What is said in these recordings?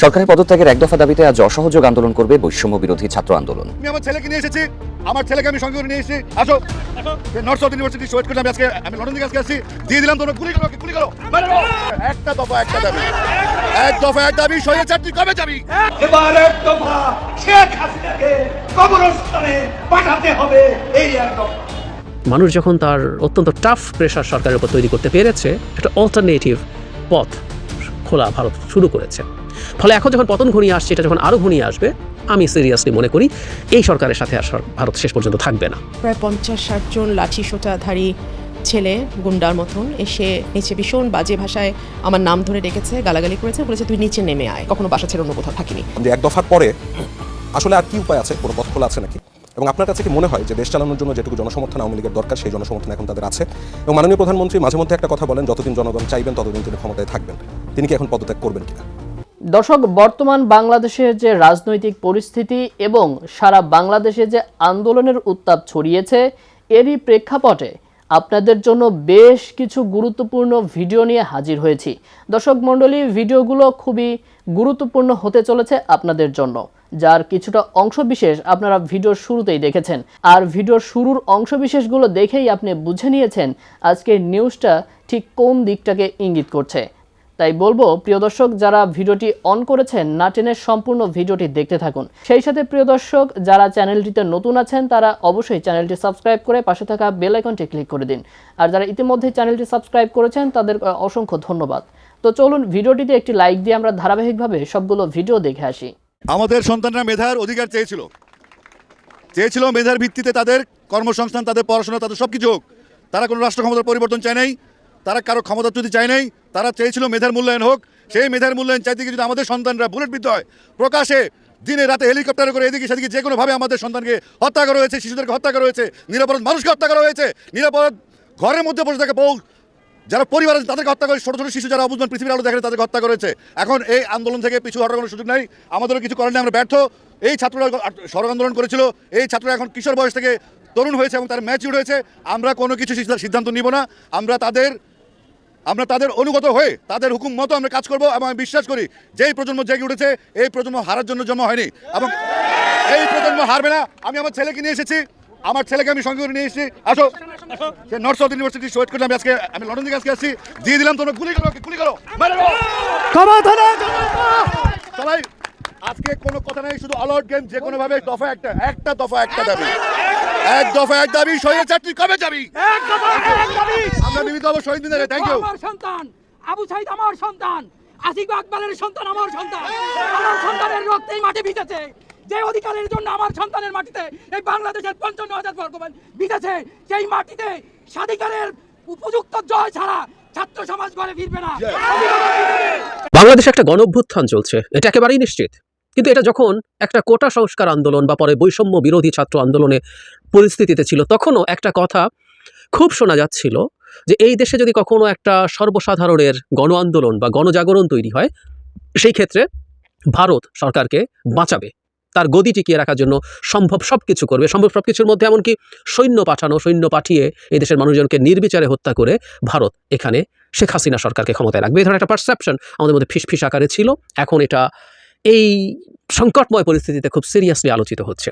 সরকারের পদত্যাগের এক দফা দাবিতে আজ অসহযোগ আন্দোলন করবে বৈষম্য বিরোধী ছাত্র আন্দোলন। আমি আমার ছেলেকে নিয়ে এসেছি আমার ছেলেকে আমি সঙ্গে করে নিয়ে এসেছি। আসো। নর্থ সাউথ ইউনিভার্সিটি সোয়েট করে আমি আজকে আমি লন্ডন থেকে আজকে আসছি। দিয়ে দিলাম তোমরা গুলি করো গুলি করো। একটা দফা একটা দাবি। এক দফা এক দাবি সহিয়ে চারটি কবে যাবি? এবার এক দফা শেখ হাসিনাকে কবরস্থানে পাঠাতে হবে এই এক দফা। মানুষ যখন তার অত্যন্ত টাফ প্রেশার সরকারের উপর তৈরি করতে পেরেছে একটা অল্টারনেটিভ পথ খোলা ভারত শুরু করেছে। ফলে এখন যখন পতন ঘনিয়ে আসছে এটা যখন আরও ঘনিয়ে আসবে আমি সিরিয়াসলি মনে করি এই সরকারের সাথে আর ভারত শেষ পর্যন্ত থাকবে না। প্রায় পঞ্চাশ ষাট জন লাঠি সোটাধারী ছেলে গুন্ডার মতন এসে নিচে ভীষণ বাজে ভাষায় আমার নাম ধরে ডেকেছে গালাগালি করেছে বলেছে তুই নিচে নেমে আয় কখনো বাসা ছেড়ে অন্য কোথাও থাকিনি। এক দফার পরে আসলে আর কি উপায় আছে? কোনো পথ খোলা আছে নাকি? এবং আপনার কাছে কি মনে হয় যে দেশ চালানোর জন্য যেটুকু জনসমর্থন আওয়ামী লীগের দরকার সেই জনসমর্থন এখন তাদের আছে? এবং মাননীয় প্রধানমন্ত্রী মাঝে মধ্যে একটা কথা বলেন যতদিন জনগণ চাইবেন ততদিন তিনি ক্ষমতায় থাকবেন। তিনি কি এখন পদত্যাগ করবেন কিনা? দর্শক, বর্তমান বাংলাদেশের যে রাজনৈতিক পরিস্থিতি এবং সারা বাংলাদেশে যে আন্দোলনের উত্তাপ ছড়িয়েছে, এরই প্রেক্ষাপটে আপনাদের জন্য বেশ কিছু গুরুত্বপূর্ণ ভিডিও নিয়ে হাজির হয়েছি। দর্শক মণ্ডলী, ভিডিওগুলো খুবই গুরুত্বপূর্ণ হতে চলেছে আপনাদের জন্য, যার কিছুটা অংশবিশেষ আপনারা ভিডিওর শুরুতেই দেখেছেন। আর ভিডিওর শুরুর অংশবিশেষগুলো দেখেই আপনি বুঝে নিয়েছেন আজকের নিউজটা ঠিক কোন দিকটাকে ইঙ্গিত করছে। তাই বলব, প্রিয় দর্শক, যারা ভিডিওটি অন করেছেন, না টেনে সম্পূর্ণ ভিডিওটি দেখতে থাকুন। সেই সাথে, প্রিয় দর্শক, যারা চ্যানেলটিতে নতুন আছেন, তারা অবশ্যই চ্যানেলটি সাবস্ক্রাইব করে পাশে থাকা বেল আইকনটি ক্লিক করে দিন। আর যারা ইতিমধ্যে চ্যানেলটি সাবস্ক্রাইব করেছেন, তাদের অসংখ্য ধন্যবাদ। তো চলুন, ভিডিওটিতে একটি লাইক দিয়ে আমরা ধারাবাহিকভাবে সবগুলো ভিডিও দেখে আসি। আমাদের সন্তানরা মেধার অধিকার চেয়েছিল। চেয়েছিল মেধার ভিত্তিতে তাদের কর্মসংস্থান, তাদের পড়াশোনা, তাদের সব কিছু হোক। তারা কোনো রাষ্ট্র ক্ষমতার পরিবর্তন চায় নাই। তারা কারও ক্ষমতাচ্যুতি চায় নাই, তারা চেয়েছিল মেধার মূল্যায়ন হোক। সেই মেধার মূল্যায়ন চাইতে গিয়ে যদি আমাদের সন্তানরা বুলেট বিদ্ধ হয়, প্রকাশে দিনে রাতে হেলিকপ্টারে করে এদিকে সেদিকে যে কোনোভাবে আমাদের সন্তানকে হত্যা করা হয়েছে, শিশুদেরকে হত্যা করা হয়েছে, নিরাপরাধ মানুষকে হত্যা করা হয়েছে, নিরাপরাধ ঘরের মধ্যে বসে থাকে বউ যারা পরিবার আছে তাদেরকে হত্যা করে, ছোটো ছোটো শিশু যারা অবুঝমান পৃথিবীর আলো দেখে তাদেরকে হত্যা করেছে। এখন এই আন্দোলন থেকে পিছু হটার কোনো সুযোগ নাই, আমাদেরও কিছু করার নেই, আমরা ব্যর্থ। এই ছাত্ররা সড়ক আন্দোলন করেছিল, এই ছাত্ররা এখন কিশোর বয়স থেকে তরুণ হয়েছে এবং তার ম্যাচিউর হয়েছে। আমরা কোনো কিছু সিদ্ধান্ত নিব না, আমরা তাদের আমরা তাদের অনুগত হয়ে তাদের হুকুম মতো আমরা কাজ করব এবং আমি বিশ্বাস করি যেই প্রজন্ম জেগে উঠেছে এই প্রজন্ম হারার জন্য জন্ম হয়নি। এবং এই প্রজন্ম হারবে না। আমি আমার ছেলেকে নিয়ে এসেছি। আমার ছেলেকে আমি সঙ্গে করে নিয়ে এসেছি। আসো। সে নর্থ সাউথ ইউনিভার্সিটি সোয়েট করে আমি আজকে আমি লন্ডন থেকে আজকে আসছি। দিয়ে দিলাম তোমরা গুলি করো গুলি করো। সবাই আজকে কোনো কথা নাই শুধু অলআউট গেম যে কোনো ভাবে দফা একটা একটা দফা একটা দাবি। এক দফা এক দাবি শহীদ চাকরি কবে যাবি? এক দফা এক দাবি। আমরা বিবিধ হব শহীদ দিনের থ্যাংক ইউ আমার সন্তান আবু সাইদ আমার সন্তান আসিফ আকবরের সন্তান আমার সন্তান। আমার সন্তানের রক্তে এই মাটি ভিজেছে। যে অধিকারের জন্য আমার সন্তানের মাটিতে এই বাংলাদেশের পঞ্চান্ন হাজার বর্গমান ভিজেছে সেই মাটিতে স্বাধিকারের উপযুক্ত জয় ছাড়া ছাত্র সমাজ ঘরে ফিরবে না। বাংলাদেশে একটা গণ অভ্যুত্থান চলছে। এটা একেবারেই নিশ্চিত। কিন্তু এটা যখন একটা কোটা সংস্কার আন্দোলন বা পরে বৈষম্য বিরোধী ছাত্র আন্দোলনে পরিস্থিতিতে ছিল, তখনও একটা কথা খুব শোনা যাচ্ছিল যে এই দেশে যদি কখনো একটা সর্বসাধারণের গণ আন্দোলন বা গণজাগরণ তৈরি হয়, সেই ক্ষেত্রে ভারত সরকারকে বাঁচাবে। তার গদি টিকিয়ে রাখার জন্য সম্ভব সব কিছু করবে। সম্ভব সব কিছুর মধ্যে এমনকি সৈন্য পাঠানো, সৈন্য পাঠিয়ে এই দেশের মানুষজনকে নির্বিচারে হত্যা করে ভারত এখানে শেখ হাসিনা সরকারকে ক্ষমতায় রাখবে। এই ধরনের একটা পারসেপশন আমাদের মধ্যে ফিসফিস আকারে ছিল। এখন এটা এই সংকটময় পরিস্থিতিতে খুব সিরিয়াসলি আলোচিত হচ্ছে।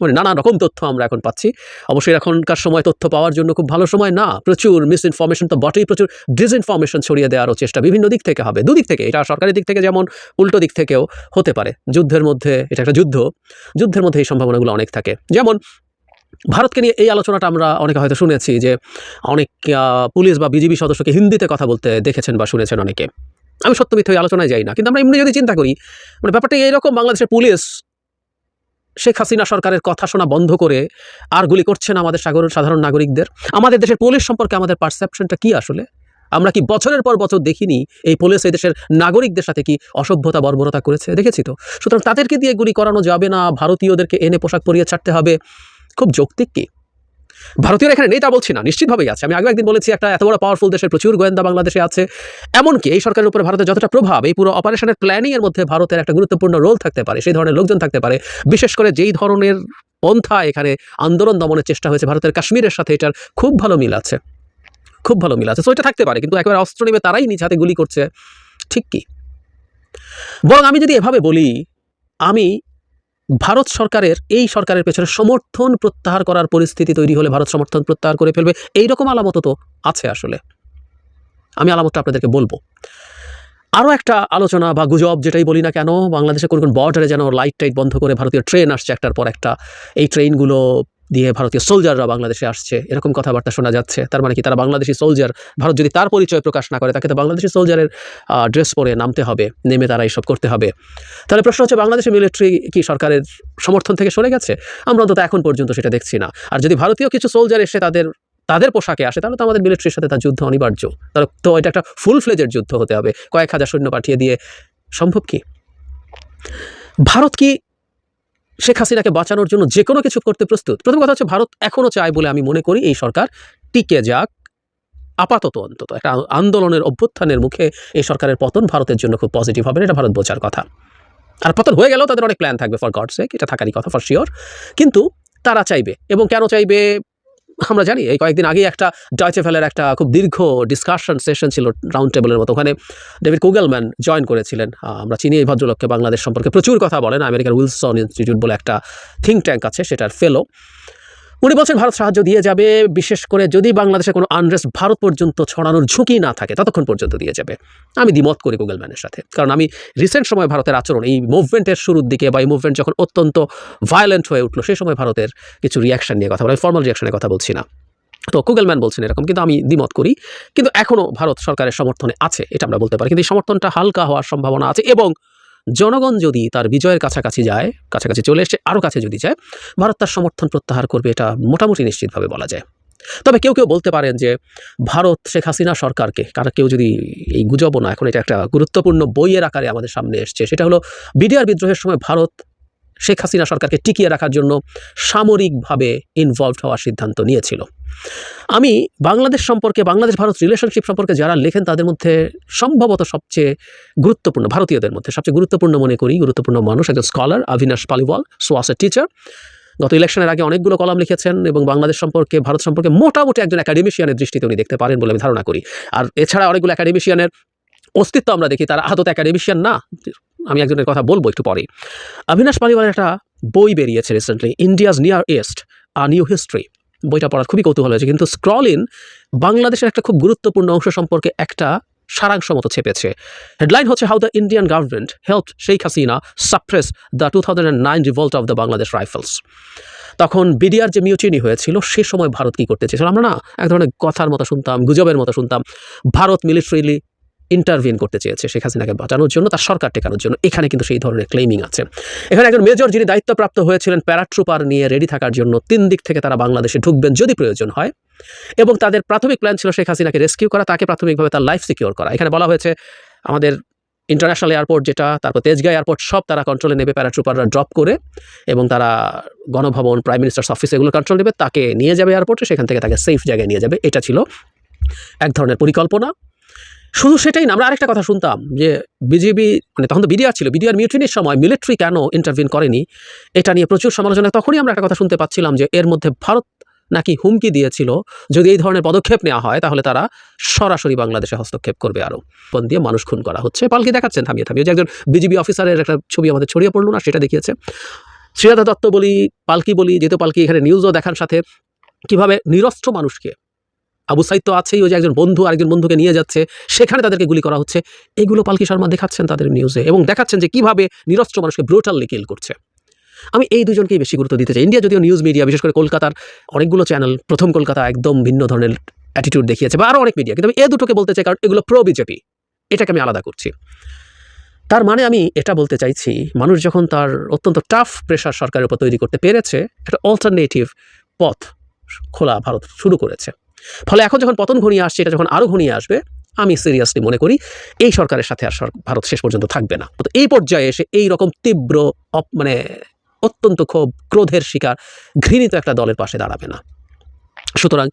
মানে নানান রকম তথ্য আমরা এখন পাচ্ছি। অবশ্যই এখনকার সময় তথ্য পাওয়ার জন্য খুব ভালো সময় না। প্রচুর মিস ইনফরমেশন তো বটেই, প্রচুর ডিসইনফরমেশন ছড়িয়ে দেওয়ারও চেষ্টা বিভিন্ন দিক থেকে হবে। দুদিক থেকে, এটা সরকারি দিক থেকে যেমন, উল্টো দিক থেকেও হতে পারে। যুদ্ধের মধ্যে, এটা একটা যুদ্ধ। যুদ্ধের মধ্যে এই সম্ভাবনাগুলো অনেক থাকে। যেমন, ভারতকে নিয়ে এই আলোচনাটা আমরা অনেকে হয়তো শুনেছি যে, অনেক পুলিশ বা বিজিবি সদস্যকে হিন্দিতে কথা বলতে দেখেছেন বা শুনেছেন অনেকে। আমি সত্য মিথ্যে আলোচনায় যাই না। কিন্তু আমরা এমনি যদি চিন্তা করি মানে ব্যাপারটা এইরকম, বাংলাদেশের পুলিশ শেখ হাসিনা সরকারের কথা শোনা বন্ধ করে আর গুলি করছে না আমাদের সাগর, সাধারণ নাগরিকদের। আমাদের দেশের পুলিশ সম্পর্কে আমাদের পারসেপশনটা কি আসলে? আমরা কি বছরের পর বছর দেখিনি এই পুলিশ এই দেশের নাগরিকদের সাথে কি অসভ্যতা, বর্বরতা করেছে? দেখেছি তো। সুতরাং তাদেরকে দিয়ে গুলি করানো যাবে না, ভারতীয়দেরকে এনে পোশাক পরিয়ে ছাড়তে হবে। খুব যৌক্তিক কি? ভারতীয়রা এখানে নেই তা বলছি না, নিশ্চিতভাবেই আছে। আমি আগে একদিন বলেছি, একটা এত বড় পাওয়ারফুল দেশের প্রচুর গোয়েন্দা বাংলাদেশে আছে। এমনকি এই সরকারের উপরে ভারতের যতটা প্রভাব, এই পুরো অপারেশনের প্ল্যানিং এর মধ্যে ভারতের একটা গুরুত্বপূর্ণ রোল থাকতে পারে, সেই ধরনের লোকজন থাকতে পারে। বিশেষ করে যেই ধরনের পন্থা এখানে আন্দোলন দমনের চেষ্টা হয়েছে, ভারতের কাশ্মীরের সাথে এটার খুব ভালো মিল আছে। খুব ভালো মিল আছে। সো এটা থাকতে পারে, কিন্তু একবার অস্ত্র নেবে তারাই নিজ হাতে গুলি করছে। ঠিক কি? বরং আমি যদি এভাবে বলি, আমি ভারত সরকারের, এই সরকারের পেছনে সমর্থন প্রত্যাহার করার পরিস্থিতি তৈরি হলে ভারত সমর্থন প্রত্যাহার করে ফেলবে। এইরকম আলামত তো আছে আসলে। আমি আলামতটা আপনাদেরকে বলব। আরও একটা আলোচনা বা গুজব যেটাই বলি না কেন, বাংলাদেশে কোন কোন বর্ডারে যেন লাইট টাইট বন্ধ করে ভারতীয় ট্রেন আসছে একটার পর একটা। এই ট্রেনগুলো দিয়ে ভারতীয় সোলজাররা বাংলাদেশে আসছে। এরকম কথাবার্তা শোনা যাচ্ছে। তার মানে কি? তারা বাংলাদেশি সোলজার ভারত যদি তার পরিচয় প্রকাশ না করে, তাকে তো বাংলাদেশি সোলজারের ড্রেস পরে নামতে হবে। নেমে তারা এইসব করতে হবে। তাহলে প্রশ্ন হচ্ছে বাংলাদেশের মিলিটারি কি সরকারের সমর্থন থেকে সরে গেছে? আমরা অন্তত এখন পর্যন্ত সেটা দেখছি না। আর যদি ভারতীয় কিছু সোলজার এসে তাদের তাদের পোশাকে আসে, তাহলে তো আমাদের মিলিটারির সাথে তার যুদ্ধ অনিবার্য। তাহলে তো এটা একটা ফুল ফ্লেজের যুদ্ধ হতে হবে। কয়েক হাজার সৈন্য পাঠিয়ে দিয়ে, সম্ভব কি? ভারত কি শেখ হাসিনাকে বাঁচানোর জন্য যে কোনো কিছু করতে প্রস্তুত। প্রথম কথা হচ্ছে ভারত এখনও চায় বলে আমি মনে করি এই সরকার টিকে যাক আপাতত অন্তত। একটা আন্দোলনের অভ্যুত্থানের মুখে এই সরকারের পতন ভারতের জন্য খুব পজিটিভ হবে, এটা ভারত বোঝার কথা। আর পতন হয়ে গেলেও তাদের অনেক প্ল্যান থাকবে ফর গডসেক এটা থাকারই কথা ফর শিওর কিন্তু তারা চাইবে, এবং কেন চাইবে? আমরা জানি, এই কয়েকদিন আগে একটা ডয়চে ফেলের একটা খুব দীর্ঘ ডিসকাশন সেশন ছিল রাউন্ড টেবলের মতো। ওখানে ডেভিড কুগেলম্যান জয়েন করেছিলেন। আমরা চিনি এই ভদ্রলোককে, বাংলাদেশ সম্পর্কে প্রচুর কথা বলেন। আমেরিকার উইলসন ইনস্টিটিউট বলে একটা থিঙ্ক ট্যাঙ্ক আছে, সেটার ফেলো উনি বলছেন ভারত সাহায্য দিয়ে যাবে, বিশেষ করে যদি বাংলাদেশে কোনো আনরেস্ট ভারত পর্যন্ত ছড়ানোর ঝুঁকি না থাকে, ততক্ষণ পর্যন্ত দিয়ে যাবে। আমি দ্বিমত করি গুগল ম্যানের সাথে, কারণ আমি রিসেন্ট সময় ভারতের আচরণ, এই মুভমেন্টের শুরুর দিকে বা এই মুভমেন্ট যখন অত্যন্ত ভায়োলেন্ট হয়ে উঠল সেই সময় ভারতের কিছু রিয়াকশন নিয়ে কথা বলা ফর্মাল রিয়াকশনের কথা বলছি না। তো কুগলম্যান বলছেন এরকম, কিন্তু আমি দ্বিমত করি, কিন্তু এখনও ভারত সরকারের সমর্থনে আছে, এটা আমরা বলতে পারি, কিন্তু এই সমর্থনটা হালকা হওয়ার সম্ভাবনা আছে এবং জনগণ যদি তার বিজয়ের কাছাকাছি যায়, কাছাকাছি চলে এসে আরও কাছে যদি যায়, ভারত তার সমর্থন প্রত্যাহার করবে এটা মোটামুটি নিশ্চিতভাবে বলা যায়। তবে কেউ কেউ বলতে পারেন যে, ভারত শেখ হাসিনা সরকারকে কারণ কেউ যদি এই গুজব না, এখন এটা একটা গুরুত্বপূর্ণ বইয়ের আকারে আমাদের সামনে এসছে, সেটা হলো বিডিআর বিদ্রোহের সময় ভারত শেখ হাসিনা সরকারকে টিকিয়ে রাখার জন্য সামরিকভাবে ইনভলভড হওয়ার সিদ্ধান্ত নিয়েছিল। আমি বাংলাদেশ সম্পর্কে বাংলাদেশ ভারত রিলেশনশিপ সম্পর্কে যারা লেখেন, তাদের মধ্যে সম্ভবত সবচেয়ে গুরুত্বপূর্ণ, ভারতীয়দের মধ্যে সবচেয়ে গুরুত্বপূর্ণ মনে করি, গুরুত্বপূর্ণ মানুষ একজন স্কলার অভিনাশ পালিওয়াল সোয়াসের টিচার গত ইলেকশনের আগে অনেকগুলো কলাম লিখেছেন এবং বাংলাদেশ সম্পর্কে, ভারত সম্পর্কে মোটামুটি একজন একাডেমিশিয়ানের দৃষ্টিতে উনি দেখতে পারেন বলে আমি ধারণা করি। আর এছাড়া অনেকগুলো একাডেমিশিয়ানের অস্তিত্ব আমরা দেখি, তারা আদত একাডেমিশিয়ান না। আমি একজনের কথা বলব একটু পরে অভিনাশ পালিওয়ালের একটা বই বেরিয়েছে recently India's near east a new history বইটা পড়ার খুবই কৌতূহল হয়েছে, কিন্তু স্ক্রল ইন বাংলাদেশের একটা খুব গুরুত্বপূর্ণ অংশ সম্পর্কে একটা সারাংশ মতো ছেপেছে। হেডলাইন হচ্ছে how the Indian government help Sheikh Hasina suppress the two thousand nine revolt of the Bangladesh Rifles তখন বিডিআর যে মিউচিনি হয়েছিল, সে সময় ভারত কী করতে চেয়েছিল? আমরা না এক ধরনের কথার মতো শুনতাম, গুজবের মতো শুনতাম। ভারত মিলিটারিলি ইন্টারভিন করতে চেয়েছে শেখ হাসিনাকে বাঁচানোর জন্য, তার সরকার টেকানোর জন্য। এখানে কিন্তু সেই ধরনের ক্লেমিং আছে। এখানে একজন মেজর যিনি দায়িত্বপ্রাপ্ত হয়েছিলেন, প্যারাট্রুপার নিয়ে রেডি থাকার জন্য তিন দিক থেকে তারা বাংলাদেশে ঢুকবেন যদি প্রয়োজন হয়। এবং তাদের প্রাথমিক প্ল্যান ছিল শেখ হাসিনাকে রেস্কিউ করা, তাকে প্রাথমিকভাবে তার লাইফ সিকিওর করা। এখানে বলা হয়েছে, আমাদের ইন্টারন্যাশনাল এয়ারপোর্ট যেটা, তারপর তেজগাঁ এয়ারপোর্ট সব তারা কন্ট্রোলে নেবে, প্যারাট্রুপাররা ড্রপ করে এবং তারা গণভবন প্রাইম মিনিস্টার্স অফিস এগুলো কন্ট্রোল নেবে, তাকে নিয়ে যাবে এয়ারপোর্টে সেখান থেকে তাকে সেফ জায়গায় নিয়ে যাবে। এটা ছিল এক ধরনের পরিকল্পনা। শুধু সেটাই না, আমরা আরেকটা কথা শুনতাম যে বিজেপি মানে তখন তো বিডিআর ছিল বিডিআর মিউটিনির সময় মিলিটারি কেন ইন্টারভিন করেনি? এটা নিয়ে প্রচুর সমালোচনা। তখনই আমরা একটা কথা শুনতে পাচ্ছিলাম যে এর মধ্যে ভারত নাকি হুমকি দিয়েছিল, যদি এই ধরনের পদক্ষেপ নেওয়া হয়, তাহলে তারা সরাসরি বাংলাদেশে হস্তক্ষেপ করবে আরও ফোন দিয়ে মানুষ খুন করা হচ্ছে। পালকি দেখাচ্ছেন, থামিয়ে থামিয়ে। যে একজন বিজেপি অফিসারের একটা ছবি আমাদের ছড়িয়ে পড়ল না, সেটা দেখিয়েছে। শ্রীরাধা দত্ত বলি, পালকি বলি, যেহেতু পালকি এখানে নিউজও দেখার সাথে, কীভাবে নিরস্ত্র মানুষকে আবু সাইদ তো আছেই, ওই যে একজন বন্ধু, আরেকজন বন্ধুকে নিয়ে যাচ্ছে, সেখানে তাদেরকে গুলি করা হচ্ছে। এগুলো পালকি শর্মা দেখাচ্ছেন তাদের নিউজে এবং দেখাচ্ছেন যে কীভাবে নিরস্ত্র মানুষকে ব্রুটালি কিল করছে। আমি এই দুজনকেই বেশি গুরুত্ব দিতে চাই। ইন্ডিয়া যদিও নিউজ মিডিয়া বিশেষ করে কলকাতার অনেকগুলো চ্যানেল প্রথম কলকাতা একদম ভিন্ন ধরনের অ্যাটিটিউড দেখিয়েছে বা আরও অনেক মিডিয়া কিন্তু আমি এ দুটোকে বলতে চাই, কারণ এগুলো প্রো বিজেপি, এটাকে আমি আলাদা করছি। তার মানে আমি এটা বলতে চাইছি, মানুষ যখন তার অত্যন্ত টাফ প্রেশার সরকারের উপর তৈরি করতে পেরেছে, একটা অল্টারনেটিভ পথ খোলা ভারত শুরু করেছে। ফলে এখন যখন পতন ঘনিয়ে আসছে, এটা যখন আরও ঘনিয়ে আসবে, আমি সিরিয়াসলি মনে করি এই সরকারের সাথে আর ভারত শেষ পর্যন্ত থাকবে না। তো এই পর্যায়ে এসে এই রকম তীব্র মানে অত্যন্ত ক্ষোভ, ক্রোধের শিকার ঘৃণিত একটা দলের পাশে দাঁড়াবে না। সুতরাং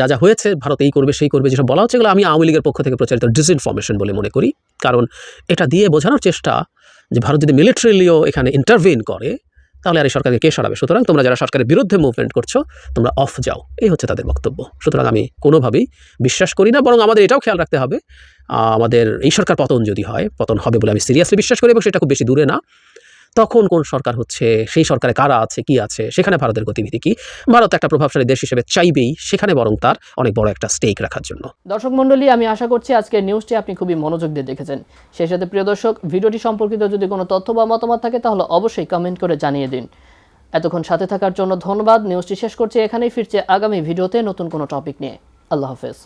যা যা হয়েছে, ভারত এই করবে, সেই করবে, যেসব বলা হচ্ছে, এগুলো আমি আওয়ামী লীগের পক্ষ থেকে প্রচারিত ডিসইনফরমেশন বলে মনে করি। কারণ এটা দিয়ে বোঝানোর চেষ্টা যে ভারত যদি মিলিটারিলিও এখানে ইন্টারভিন করে তাহলে আর এই সরকারকে কে সরাবে? সুতরাং তোমরা যারা সরকারের বিরুদ্ধে মুভমেন্ট করছ, তোমরা অফ যাও। এই হচ্ছে তাদের বক্তব্য। সুতরাং আমি কোনোভাবেই বিশ্বাস করি না, বরং আমাদের এটাও খেয়াল রাখতে হবে আমাদের এই সরকার পতন যদি হয়, পতন হবে বলে আমি সিরিয়াসলি বিশ্বাস করি এবং সেটা খুব বেশি দূরে না। তখন কোন সরকার হচ্ছে? সেই সরকারে কারা আছে? কি আছে? সেখানে ভারতের গতিবিধি কি? ভারত একটা প্রভাবশালী দেশ হিসেবে চাইবেই, সেখানে বরং তার অনেক বড় একটা স্টেক রাখার জন্য। দর্শক মণ্ডলী, আমি আশা করছি আজকের নিউজটি আপনি খুবই মনোযোগ দিয়ে দেখেছেন। সেই সাথে প্রিয় দর্শক, ভিডিওটি সম্পর্কিত যদি কোনো তথ্য বা মতামত থাকে, তাহলে অবশ্যই কমেন্ট করে জানিয়ে দিন। এতক্ষণ সাথে থাকার জন্য ধন্যবাদ। নিউজটি শেষ করছি এখানেই, ফিরছে আগামী ভিডিওতে নতুন কোনো টপিক নিয়ে। আল্লাহ হাফেজ।